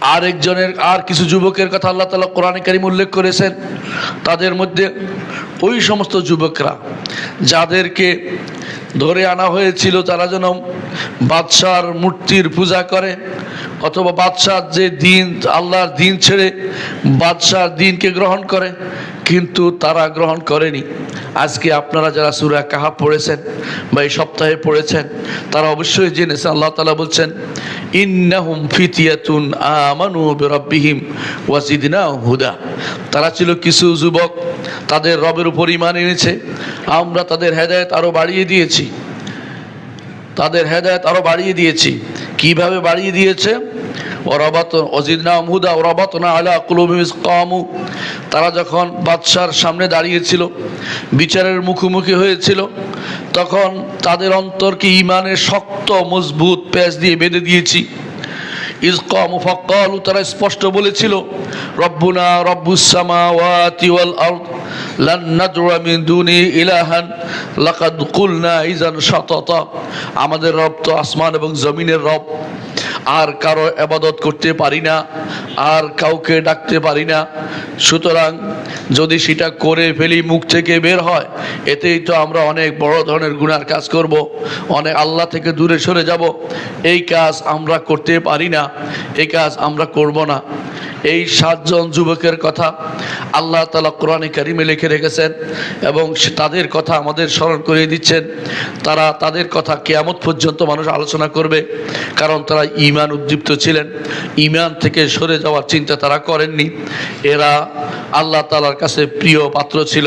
আর একজনের আর কিছু যুবকের কথা আল্লাহ তালা কোরআনে কারিম উল্লেখ করেছেন। তাদের মধ্যে ওই সমস্ত যুবকরা যাদেরকে ধরে আনা হয়েছিল তারা যেন বাদশার মূর্তির পূজা করে অথবা বাদশার যে দিন, আল্লাহর দিন ছেড়ে বাদশার দিনকে গ্রহণ করে, কিন্তু তারা গ্রহণ করেনি। আজকে আপনারা যারা সুরা কাহা পড়েছেন বা এই সপ্তাহে পড়েছেন, তারা অবশ্যই জেনেছেন। আল্লাহ তালা বলছেন ইন্নাহুম ফিতিয়াতুন আমানু বিরাব্বিহিম ওয়াজিদনাহুম হুদা। তারা ছিল কিছু যুবক, তাদের রবের উপর ইমান এনেছে। আমরা তাদের হেদায়েত আরও বাড়িয়ে দিয়েছি। তাদের হেদায়েত আরও বাড়িয়ে দিয়েছি। কীভাবে বাড়িয়ে দিয়েছে? ওরাবাত অজিদনা হুদা ওরাবাতনা আলা কুলুবিস কামু তারা যখন বাদশার সামনে দাঁড়িয়েছিল, বিচারের মুখোমুখি হয়েছিল, তখন তাদের অন্তরকে ইমানের শক্ত, মজবুত প্যাচ দিয়ে বেঁধে দিয়েছি। ইসকাম ফকালু তারা স্পষ্ট বলেছিল, রব্বুনা রব্বুসামা ওয়াতি ওয়াল আরদ, লান কুলনা ইজান শাতাতা। আমাদের রব তো আসমান এবং জমিনের রব। আর কারও আবাদত করতে পারি না, আর কাউকে ডাকতে পারি না। সুতরাং যদি সেটা করে ফেলি, মুখ থেকে বের হয়, এতেই তো আমরা অনেক বড় ধরনের গুণার কাজ করব, অনেক আল্লাহ থেকে দূরে সরে যাব। এই কাজ আমরা করতে পারি না, এই কাজ আমরা করব না। এই সাতজন যুবকের কথা আল্লাহ তালা কোরআনে কারিমে লিখে রেখেছেন এবং তাদের কথা আমাদের স্মরণ করিয়ে দিচ্ছেন। তারা তাদের কথা কেয়ামত পর্যন্ত মানুষ আলোচনা করবে, কারণ তারা ইমান উদ্দীপ্ত ছিলেন। ইমান থেকে সরে যাওয়ার চিন্তা তারা করেননি। এরা আল্লাহ তালার কাছে প্রিয় পাত্র ছিল।